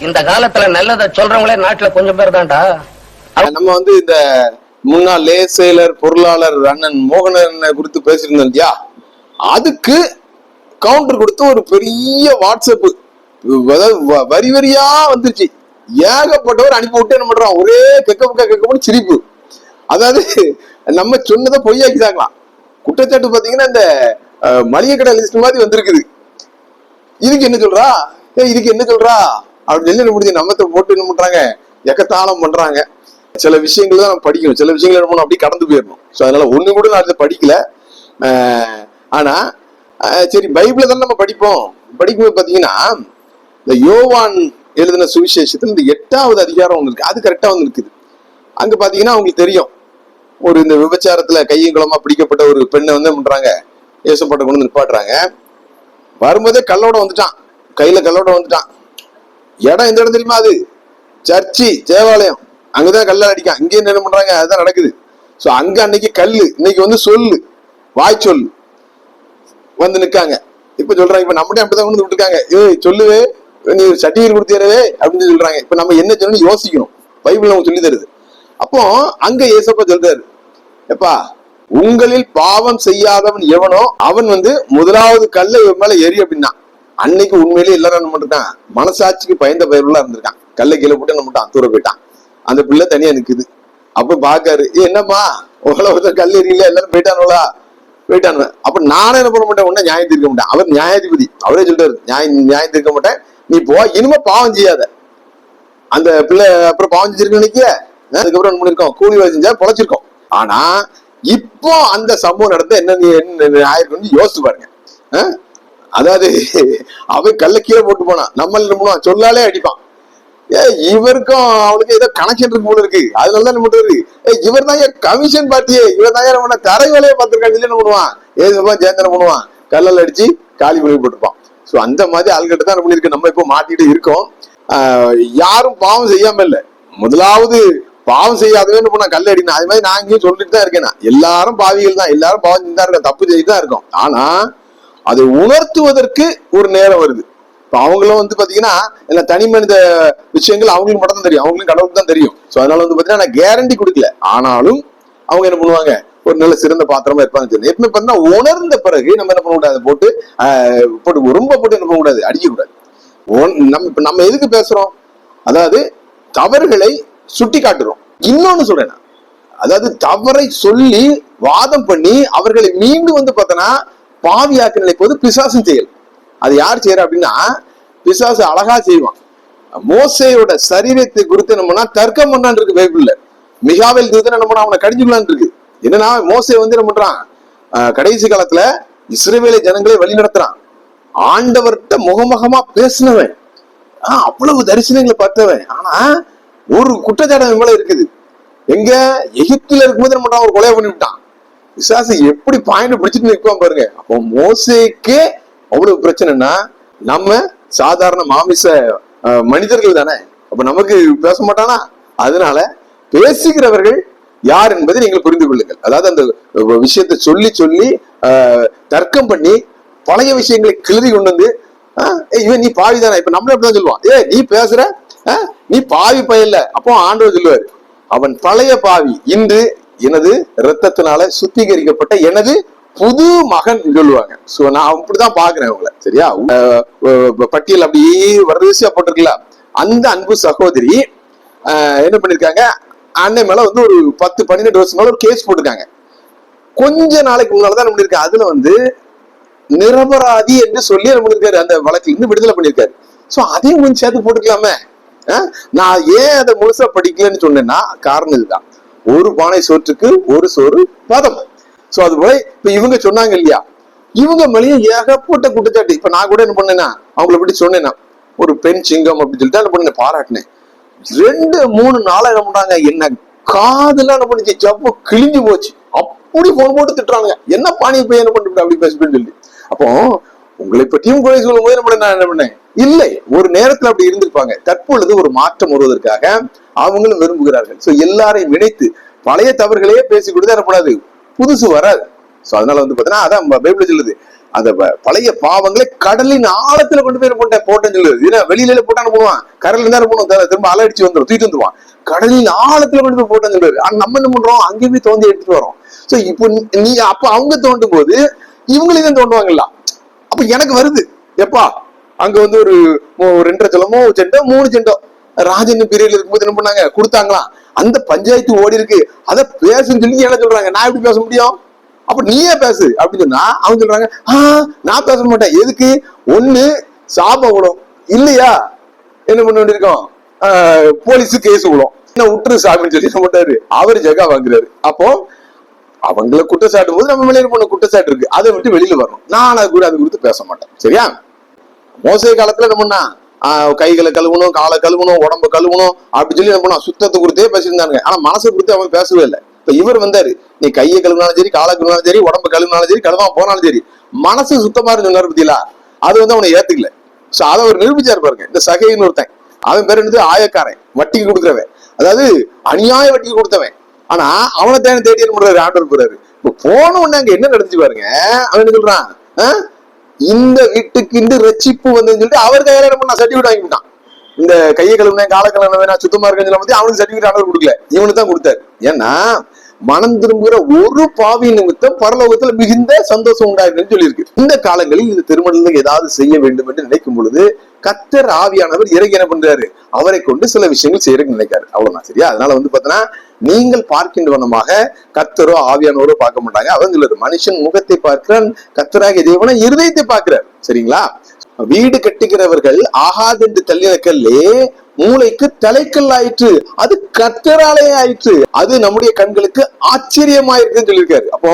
இந்த காலத்துல நல்லத சொல்றவங்களே நாட்டுல கொஞ்சம் பேர் தான்டா. நம்ம வந்து இந்த முன்னாள் லே செயலர் பொருளாளர் அண்ணன் மோகனன் குறித்து பேசியிருந்தோம் இல்லையா? அதுக்கு கவுண்டர் கொடுத்து ஒரு பெரிய வாட்ஸ்அப் வ- வரி வரியா வந்துருச்சு ஏகப்பட்டவர் அனுப்பி விட்டு என்ன பண்றான்? ஒரே கெக்க புக்க கெக்கப்புன்னு சிரிப்பு. அதாவது நம்ம சொன்னதை பொய்யாக்கிதாங்களாம் குற்றச்சாட்டு பாத்தீங்கன்னா இந்த மளிகை கடை லிஸ்ட் மாதிரி வந்திருக்குது. இதுக்கு என்ன சொல்றா? ஏய் இதுக்கு என்ன சொல்றா? அப்படின்னு சொல்லி முடிஞ்சு நம்மத்தை போட்டு என்ன பண்றாங்க? எக்கத்தாளம் பண்றாங்க. சில விஷயங்கள் தான் நம்ம படிக்கணும். சில விஷயங்கள் என்ன அப்படியே கடந்து போயிடணும் ஸோ அதனால ஒண்ணு கூட நான் அதை படிக்கல. ஆனா சரி பைபிளை தான் நம்ம படிப்போம். படிக்கும்போது பாத்தீங்கன்னா இந்த யோவான் எழுதின சுவிசேஷத்துல இந்த எட்டாவது அதிகாரம் ஒன்று இருக்கு. அது கரெக்டா வந்து இருக்குது அங்க பாத்தீங்கன்னா அவங்களுக்கு தெரியும். ஒரு இந்த விபச்சாரத்துல கையும் பிடிக்கப்பட்ட ஒரு பெண்ணை வந்து பண்ணுறாங்க பண்றாங்க? ஏசப்பாட்டை கொண்டு வந்து நிப்பாட்டுறாங்க. வரும்போதே கல்லோட வந்துட்டான். கையில கல்லோட வந்துட்டான். இடம் எந்த இடம் தெரியுமா அது? சர்ச்சு தேவாலயம். அங்கதான் கல்லால் அடிக்கான் இங்கே என்ன பண்றாங்க? அதுதான் நடக்குது. ஸோ அங்க அன்னைக்கு கல் இன்னைக்கு வந்து சொல்லு. வாய் சொல் வந்து நிற்காங்க இப்ப சொல்றாங்க இப்ப நம்மகிட்ட அப்படிதான் கொண்டு வந்து விட்டுருக்காங்க. ஏய் சொல்லுவே. நீ ஒரு சர்டிஃபிகேட் கொடுத்தீரவே அப்படின்னு சொல்றாங்க. இப்ப நம்ம என்ன சொல்லணும்னு யோசிக்கணும். பைபிள் நமக்கு சொல்லி தருது. அப்போ அங்க ஏசப்பா சொல்றாரு. எப்பா உங்களில் பாவம் செய்யாதவன் எவனோ அவன் வந்து முதலாவது கல்லை இவன் மேல எரி அப்படின்னா அன்னைக்கு உண்மையிலேயே எல்லாரும் என்ன பண்ணிருக்கான் மனசாட்சிக்கு பயந்த பயிர்களா இருந்திருக்கான். கல்லை கீழே போட்டு என்ன பண்ணிட்டான்? தூர போயிட்டான். அந்த பிள்ளை தனியா நிக்குது. அப்ப பாக்காரு ஏ என்னம்மா? உங்களை ஒருத்தர் கல் எரியல எல்லாரும் போயிட்டானுங்களா? போயிட்டானு அப்ப நானே என்ன பண்ண மாட்டேன்? உன்ன நியாயம் தீர்க்க மாட்டேன். அவர் நியாயாதிபதி. அவரே சொல்றாரு நியாயம் நியாயம் தீர்க்க மாட்டேன். நீ போ இனிமே பாவம் செய்யாத. அந்த பிள்ளை அப்புறம் பாவம் செஞ்சிருக்க நினைக்க அதுக்கப்புறம் என்ன பண்ணிருக்கோம்? கூலி வேலை செஞ்சா பொழைச்சிருக்கோம். ஆனா இப்போ அந்த சம்பவம் நடந்த என்ன நீ- என்ன ஆயிருக்குன்னு யோசிச்சு பாருங்க. அதாவது அவன் கல்ல கீழே போட்டு போனான் நம்ம என்ன பண்ணுவான் சொல்லாலே அடிப்பான். ஏ இவருக்கும் அவனுக்கு ஏதோ கனெக்ஷன் இருக்கு போல இருக்கு. அதனால தான் என்ன பண்றாரு ஏ இவர் தான் ஏன் கமிஷன் பார்ட்டியே இவர் தான் நம்ம தரை வேலையை பார்த்துருக்காங்க என்ன பண்ணுவான்? ஏசுமா ஜெயந்தன பண்ணுவான். கல்லல் அடிச்சு காலி பண்ணி போட்டுப்பான். ஸோ அந்த மாதிரி ஆள்கிட்ட தான் பண்ணிருக்கு நம்ம இப்போ மாட்டிட்டு இருக்கோம். யாரும் பாவம் செய்யாம இல்லை. முதலாவது பாவம் செய்யாதவன் என்ன பண்ணா கல் அது மாதிரி நான் இங்கேயும் சொல்லிட்டு தான் இருக்கேன் எல்லாரும் பாவிகள் தான். எல்லாரும் பாவம் செஞ்சு தான் இருக்கோம். தப்பு செய்து தான் இருக்கோம். ஆனா அதை உணர்த்துவதற்கு ஒரு நேரம் வருது. இப்போ அவங்களும் வந்து பார்த்தீங்கன்னா எல்லா தனி மனித விஷயங்கள் அவங்களுக்கு மட்டும் தான் தெரியும். அவங்களும் கடவுளுக்கு தான் தெரியும். ஸோ அதனால வந்து பார்த்தீங்கன்னா நான் கேரண்டி கொடுக்கல. ஆனாலும் அவங்க என்ன பண்ணுவாங்க? ஒரு நல்ல சிறந்த பாத்திரமா இருப்பாங்க சொல்லி. எப்பவுமே பார்த்தீங்கன்னா உணர்ந்த பிறகு நம்ம என்ன பண்ணக்கூடாது? போட்டு போட்டு ரொம்ப போட்டு என்ன பண்ணக்கூடாது? அடிக்கக்கூடாது. நம்ம இப்போ நம்ம எதுக்கு பேசுறோம்? அதாவது தவறுகளை சுட்டி காட்டுறோம் இன்னொன்னு சொல்றேன் அதாவது தவறை சொல்லி வாதம் பண்ணி அவர்களை மீண்டும் வந்து பார்த்தோன்னா பாவியாக்க நினைப்பது பிசாசும் செயல் அது யார் செய்யறா அப்படின்னா பிசாசு அழகா செய்வான். மோசையோட சரீரத்தை குறித்து என்னம்னா தர்க்கம் பண்ணான் இருக்கு பைபிள்ல. மிகாவில் தூதன் என்ன அவனை கடிஞ்சுக்கலான் இருக்கு. என்னன்னா மோசை வந்து என்ன பண்றான்? கடைசி காலத்துல இஸ்ரேவேலை ஜனங்களை வழி நடத்துறான். ஆண்டவர்கிட்ட முகமுகமா பேசினவன். ஆஹ் அவ்வளவு தரிசனங்களை பார்த்தவன். ஆனா ஒரு குற்றச்சாட்டு அவன் மேல இருக்குது. எங்க? எகிப்துல இருக்கும்போது என்ன பண்றான்? ஒரு கொலை பண்ணி விட்டான் விசாசு எப்படி பாயிண்ட் பிடிச்சிட்டு நிற்பான் பாருங்க. அப்போ மோசேக்கே அவ்வளவு பிரச்சனைனா நம்ம சாதாரண மாமிச மனிதர்கள் தானே. அப்ப நமக்கு பேச மாட்டானா? அதனால பேசுகிறவர்கள் யார் என்பதை நீங்கள் புரிந்து கொள்ளுங்கள். அதாவது அந்த விஷயத்தை சொல்லி சொல்லி அஹ், தர்க்கம் பண்ணி பழைய விஷயங்களை கிளறி கொண்டு வந்து ஆஹ், இவன் நீ பாவி தானே. இப்ப நம்மள அப்படிதான் சொல்லுவான். ஏ நீ பேசுற நீ பாவி பயல்ல அப்போ ஆண்டவர் சொல்லுவாரு அவன் பழைய பாவி. இன்று எனது இரத்தத்தினால சுத்திகரிக்கப்பட்ட எனது புது மகன் சொல்லுவாங்க. சோ நான் அப்படிதான் பாக்குறேன் அவங்கள சரியா? பட்டியல் அப்படியே வரிசையா போட்டிருக்கல. அந்த அன்பு சகோதரி என்ன பண்ணிருக்காங்க? அன்னை மேல வந்து ஒரு பத்து பன்னிரெண்டு வருஷம் மேல ஒரு கேஸ் போட்டிருக்காங்க. கொஞ்ச நாளைக்கு முன்னாலதான் என்ன பண்ணிருக்காங்க அதுல வந்து நிரபராதி என்று சொல்லி என்ன பண்ணிருக்காரு? அந்த வழக்கில் இருந்து விடுதலை பண்ணிருக்காரு. சோ அதையும் கொஞ்சம் சேர்த்து போட்டுக்கலாமே. நான் ஏன் அதை முழுசா படிக்கலன்னு சொன்னேன்னா காரணம் இதுதான். ஒரு பானை சோற்றுக்கு ஒரு சோறு பதம். சோ அது போல இப்ப இவங்க சொன்னாங்க இல்லையா? இவங்க மேலேயும் ஏகப்பட்ட குற்றச்சாட்டு. இப்ப நான் கூட என்ன பண்ணேன்னா அவங்கள பற்றி சொன்னேன்னா ஒரு பெண் சிங்கம் அப்படின்னு சொல்லிட்டு என்ன பண்ணேன் பாராட்டினேன். ரெண்டு மூணு நாளா என்ன பண்றாங்க என்ன காதுல என்ன பண்ணுச்சு ஜப்பு கிழிஞ்சு போச்சு. அப்படி போன் போட்டு திட்டுறாங்க என்ன பாணி போய் என்ன பண்ணிட்டு அப்படி பேசுறேன்னு சொல்லி. அப்போ உங்களை பற்றியும் குறை சொல்லும் போது என்ன பண்ண நான் என்ன பண்ணேன்? இல்லை ஒரு நேரத்துல அப்படி இருந்திருப்பாங்க. தற்பொழுது ஒரு மாற்றம் வருவதற்காக அவங்களும் விரும்புகிறார்கள். சோ எல்லாரையும் இணைத்து பழைய தவறுகளையே பேசி கொடுத்து தரப்படாது புதுசு வராது. சோ அதனால வந்து பாத்தீங்கன்னா அதான் பைபிள் சொல்லுது. அந்த பழைய பாவங்களை கடலின் ஆழத்துல கொண்டு போய் போட்டேன் போட்டேன்னு சொல்லுது. ஏன்னா வெளியில போட்டான்னு போடுவான். கடல்ல இருந்தாலும் போகணும் திரும்ப அலை அடிச்சு வந்துடும் தூக்கிட்டு வந்துருவான். கடலின் ஆழத்துல கொண்டு போய் போட்டேன்னு சொல்லுவாரு ஆனா நம்ம என்ன பண்றோம்? அங்கேயே போய் தோண்டி எடுத்துட்டு வரோம். சோ இப்போ நீ- அப்ப அவங்க தோண்டும் போது இவங்களையும் தான் தோண்டுவாங்கல்ல. அப்ப எனக்கு வருது. எப்பா? அங்க வந்து ஒரு ரெண்டரை செலமோ ஒரு செண்டோ மூணு செண்டோ. ராஜன் பீரியட்ல இருக்கும்போது என்ன பண்ணாங்க? கொடுத்தாங்களாம். அந்த பஞ்சாயத்து ஓடி இருக்கு. அத பேசுன்னு சொல்லி என்ன சொல்றாங்க? நான் எப்படி பேச முடியும்? அப்ப நீயே பேசு. அப்படின்னு சொன்னா அவங்க சொல்றாங்க நான் பேச மாட்டேன். எதுக்கு? ஒண்ணு சாபம் விடும். இல்லையா? என்ன பண்ண வேண்டியிருக்கோம்? ஆஹ், போலீஸு கேஸ் விடும். என்ன விட்டுரு சாமின்னு சொல்லி என்ன பண்றாரு? அவர் ஜகா வாங்குறாரு. அப்போ அவங்கள குற்றச்சாட்டும் போது நம்ம மேலே பண்ண குற்றச்சாட்டு இருக்கு. அதை விட்டு வெளியில வரணும். நான் அது கூட அது குறித்து பேச மாட்டேன். சரியா? மோசை காலத்துல என்ன பண்ணா? கைகளை கழுவணும் காலை கழுவணும் உடம்ப கழுவணும் அப்படி சொல்லி என்ன பண்ணா சுத்தத்தை குறித்தே பேசியிருந்தாங்க ஆனா மனசை குறித்து அவன் பேசவே இல்லை. இப்ப இவர் வந்தாரு. நீ கையை கழுவினாலும் சரி காலை கழுவினாலும் சரி உடம்பு கழுவினாலும் சரி கழுவாம போனாலும் சரி மனசு சுத்தமா இருந்தாரு பத்தியா அது வந்து அவனை ஏத்துக்கல. சோ அதை அவர் நிரூபிச்சாரு பாருங்க. இந்த சகைன்னு ஒருத்தன். அவன் பேர் என்னது? ஆயக்காரன். வட்டிக்கு கொடுக்குறவன். அதாவது அநியாய வட்டிக்கு கொடுத்தவன். ஆனா அவனை தேடி தேடி என்ன பண்றாரு? ஆண்டவர் போறாரு. இப்ப போன உடனே அங்க என்ன நடந்துச்சு பாருங்க? அவன் என்ன சொல்றான்? இந்த வீட்டுக்கு இந்த ரட்சிப்பு வந்ததுன்னு சொல்லிட்டு அவர் கையில என்ன பண்ணா சர்டிஃபிகேட் வாங்கிவிட்டான் இந்த கையை கழுவுனேன் கால கழுவுனேன் நான் சுத்தமா இருக்கேன்னு சொல்லும் அவனுக்கு சர்டிஃபிகேட் ஆனவர் கொடுக்கல. இவனுக்கு தான் கொடுத்தாரு. ஏன்னா மனம் திரும்புகிற ஒரு பாவி நிமித்தம் பரலோகத்துல மிகுந்த சந்தோஷம் உண்டாயிருக்குன்னு சொல்லியிருக்கு. இந்த காலங்களில் இந்த திருமணத்தில் ஏதாவது செய்ய வேண்டும் என்று நினைக்கும் பொழுது கத்தர் ஆவியானவர் இறங்கி என்ன பண்றாரு? அவரை கொண்டு சில விஷயங்கள் செய்யறதுன்னு நினைக்காரு. அவ்வளவுதான் சரியா? அதனால வந்து பாத்தீங்கன்னா நீங்கள் பார்க்கின்ற வண்ணமாக கத்தரோ ஆவியானவரோ பார்க்க மாட்டாங்க. அவங்க மனுஷன் முகத்தை பார்க்கிறான் கத்தராக தேவன இருதயத்தை பார்க்கிறார். சரிங்களா? வீடு கட்டுகிறவர்கள் ஆகாதென்று தள்ளின கல்லே மூளைக்கு தலைக்கல் ஆயிற்று. அது கத்தராலே ஆயிற்று. அது நம்முடைய கண்களுக்கு ஆச்சரியமாயிருக்குன்னு சொல்லியிருக்காரு. அப்போ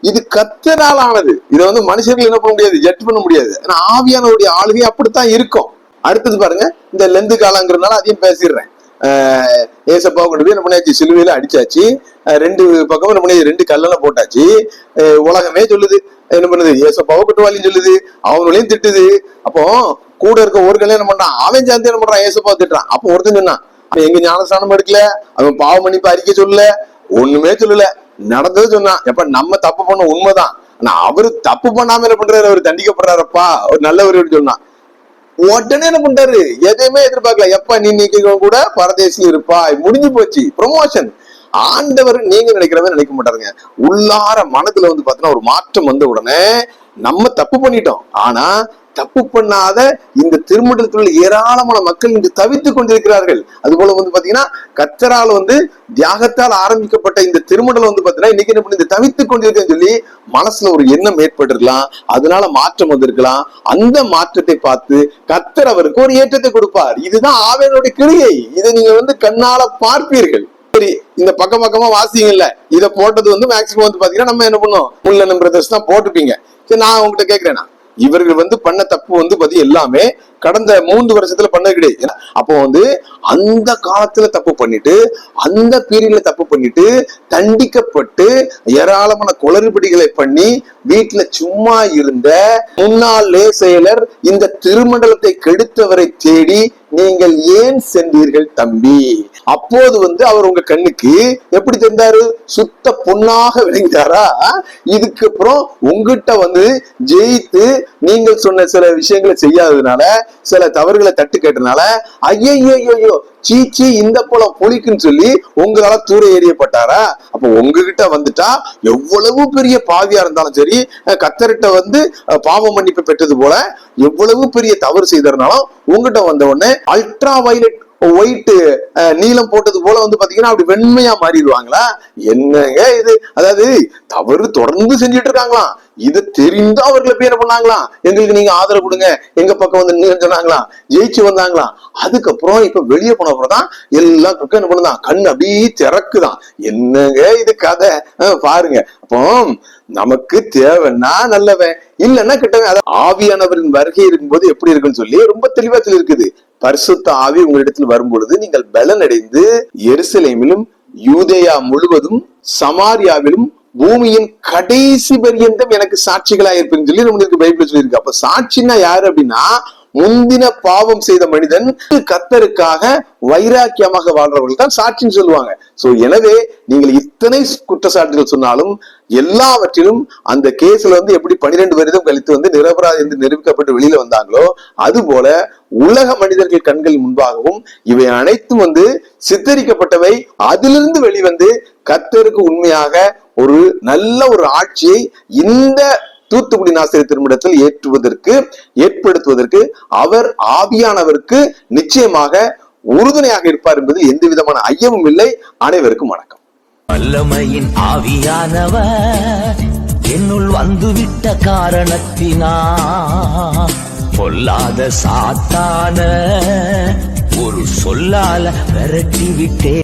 இது கத்தரால் ஆனது இதை வந்து மனுஷர்கள் என்ன பண்ண முடியாது? ஜட்ஜ் பண்ண முடியாது. ஆனா ஆவியானவருடைய ஆளுகை அப்படித்தான் இருக்கும். அடுத்தது பாருங்க இந்த லெந்து காலங்கிறதுனால அதையும் பேசிடுறேன். ஆஹ் கொண்டு போய் என்ன பண்ணியாச்சு? சிலுவையில அடிச்சாச்சு. ரெண்டு பக்கமும் என்ன பண்ணி ரெண்டு கல்லெல்லாம் போட்டாச்சு. உலகமே சொல்லுது. என்ன பண்ணுது? ஏசப்பாவை குற்றவாளின்னு சொல்லுது. அவங்களையும் திட்டுது. அப்போ கூட இருக்க ஒரு கல்யாணம் என்ன பண்றான் அவன் சேர்ந்து என்ன பண்றான்? ஏசப்பா திட்டுறான். அப்போ ஒருத்தன் சொன்னான் அவன் எங்க ஞானஸ்தானம் எடுக்கல? அவன் பாவ மன்னிப்பு அறிக்கை சொல்லல? ஒண்ணுமே சொல்லல. நடந்தது சொன்னான். எப்ப? நம்ம தப்பு பண்ண உண்மைதான். ஆனா அவரு தப்பு பண்ணாம என்ன பண்றாரு? அவர் தண்டிக்கப்படுறாருப்பா. ஒரு நல்லவர் சொன்னான். உடனே என்ன பண்றாரு? எதையுமே எதிர்பார்க்கல. எப்ப நீ நீக்க கூட பரதேசி இருப்பா. முடிஞ்சு போச்சு. ப்ரொமோஷன் ஆண்டவர் நீங்க நினைக்கிறவங்க நினைக்க மாட்டாருங்க. உள்ளார மனதுல வந்து பாத்தீங்கன்னா ஒரு மாற்றம் வந்த உடனே நம்ம தப்பு பண்ணிட்டோம். ஆனா தப்பு பண்ணாத இந்த திருமணத்தில் உள்ள ஏராளமான மக்கள் இன்று தவித்துக் கொண்டிருக்கிறார்கள். அது போல வந்து பாத்தீங்கன்னா கத்தரால் வந்து தியாகத்தால் ஆரம்பிக்கப்பட்ட இந்த திருமணம் வந்து பாத்தீங்கன்னா இன்னைக்கு என்ன பண்ணி தவித்துக் கொண்டிருக்கேன்னு சொல்லி மனசுல ஒரு எண்ணம் ஏற்பட்டிருக்கலாம். அதனால மாற்றம் வந்திருக்கலாம். அந்த மாற்றத்தை பார்த்து கத்தர் அவருக்கு ஒரு ஏற்றத்தை கொடுப்பார். இதுதான் ஆவேனுடைய கிரியை இதை நீங்க வந்து கண்ணால பார்ப்பீர்கள். சரி இந்த பக்கம் பக்கமா வாசிங்க இல்ல இதை போட்டது வந்து மேக்சிமம் வந்து பாத்தீங்கன்னா நம்ம என்ன பண்ணோம் முள்ள பிரதர்ஸ் தான் போட்டுப்பீங்க சரி நான் உங்ககிட்ட கேக்குறேன்னா இவர்கள் வந்து பண்ண தப்பு வந்து பாத்தி எல்லாமே கடந்த மூன்று வருஷத்துல பண்ணது கிடையாது அப்போ வந்து அந்த காலத்துல தப்பு பண்ணிட்டு அந்த பீரியட்ல தப்பு பண்ணிட்டு தண்டிக்கப்பட்டு ஏராளமான குளறுபடிகளை பண்ணி வீட்டுல சும்மா இருந்த முன்னாள் செயலர் இந்த திருமண்டலத்தை கெடுத்தவரை தேடி நீங்கள் ஏன் சென்றீர்கள் தம்பி? அப்போது வந்து அவர் உங்க கண்ணுக்கு எப்படி தெரிந்தாரு? சுத்த பொண்ணாக விளங்கிட்டாரா? இதுக்கப்புறம் உங்ககிட்ட வந்து ஜெயித்து நீங்கள் சொன்ன சில விஷயங்களை செய்யாததுனால சில தவறுகளை தட்டு கேட்டனால ஐயோ சீச்சி இந்த போல பொழிக்குன்னு சொல்லி உங்களால தூர எறியப்பட்டாரா? அப்ப உங்ககிட்ட வந்துட்டா எவ்வளவு பெரிய பாவியா இருந்தாலும் சரி கத்தர்கிட்ட வந்து பாவ மன்னிப்பு பெற்றது போல எவ்வளவு பெரிய தவறு செய்திருந்தாலும் உங்ககிட்ட வந்த உடனே அல்ட்ரா வயலட் ஒயிட்டு நீலம் போட்டது போல வந்து பாத்தீங்கன்னா அப்படி வெண்மையா மாறிடுவாங்களா? என்னங்க இது? அதாவது தவறு தொடர்ந்து செஞ்சுட்டு இருக்காங்களாம். இது தெரிந்து அவர்களை பேர் பண்ணாங்களாம்? எங்களுக்கு நீங்க ஆதரவு கொடுங்க. எங்க பக்கம் வந்து சொன்னாங்களாம். ஜெயிச்சு வந்தாங்களாம். அதுக்கப்புறம் இப்ப வெளியே போன அப்புறம் தான் எல்லாம் என்ன பண்ணுதான்? கண் அப்படியே திறக்குதான். என்னங்க இது கதை? பாருங்க. அப்போ நமக்கு தேவைன்னா நல்லவன். இல்லைன்னா கிட்டவன். ஆவியானவரின் வருகை இருக்கும்போது எப்படி இருக்குன்னு சொல்லி ரொம்ப தெளிவா சொல்லி இருக்குது பரிசுத்த ஆவி உங்களிடத்தில் வரும்பொழுது நீங்கள் பலனடைந்து எருசலேமிலும் யூதேயா முழுவதும் சமாரியாவிலும் பூமியின் கடைசி பரியந்தம் எனக்கு சாட்சிகளா இருப்பேன்னு சொல்லி நம்மளுக்கு பைபிள் சொல்லியிருக்கு. அப்ப சாட்சின்னா யாரு அப்படின்னா முந்தின பாவம் செய்த மனிதன் கத்தருக்காக வைராக்கியமாக வாழ்றவர்கள் தான் சாட்சின்னு சொல்லுவாங்க. சோ எனவே நீங்கள் இத்தனை குற்றச்சாட்டுகள் சொன்னாலும் எல்லாவற்றிலும் அந்த கேஸ்ல வந்து எப்படி பனிரெண்டு வருடம் கழித்து வந்து நிரபராதி என்று நிரூபிக்கப்பட்டு வெளியில வந்தாங்களோ அது போல உலக மனிதர்கள் கண்கள் முன்பாகவும் இவை அனைத்தும் வந்து சித்தரிக்கப்பட்டவை. அதிலிருந்து வெளிவந்து கர்த்தருக்கு உண்மையாக ஒரு நல்ல ஒரு ஆட்சியை இந்த தூத்துக்குடி நாசிரியர் திருமணத்தில் ஏற்றுவதற்கு ஏற்படுத்துவதற்கு அவர் ஆவியானவருக்கு நிச்சயமாக உறுதுணையாக இருப்பார் என்பதில் எந்த விதமான ஐயமும் இல்லை. அனைவருக்கும் வணக்கம். வல்லமையின் ஆவியானவர் என்னுள் வந்துவிட்ட காரணத்தினா பொல்லாத சாத்தான ஒரு சொல்லால விரட்டி விட்டே